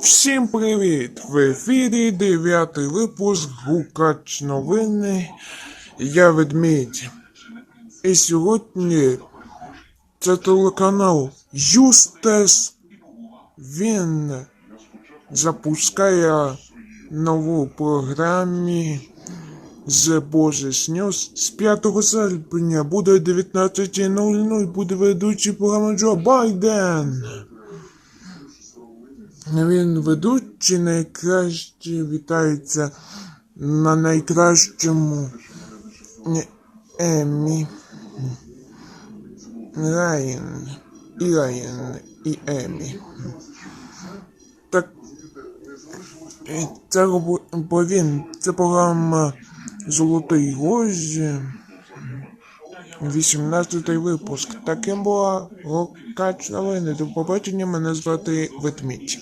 Всім привіт! В ефірі дев'ятий випуск Гукач новини. Я ведмідь. І сьогодні це телеканал Юстес. Він запускає нову програму з Божий Ньюс з 5 серпня. Буде 19.00, буде ведучий програми Джо Байден. Він ведучий найкраще вітається на найкращому е, Еммі. Райан. І Райан, і Еммі. Так. Це бо він. Це програма Золотий гозі. 18 випуск. Таким була Рокач новини. До побачення мене звати Ведмідь.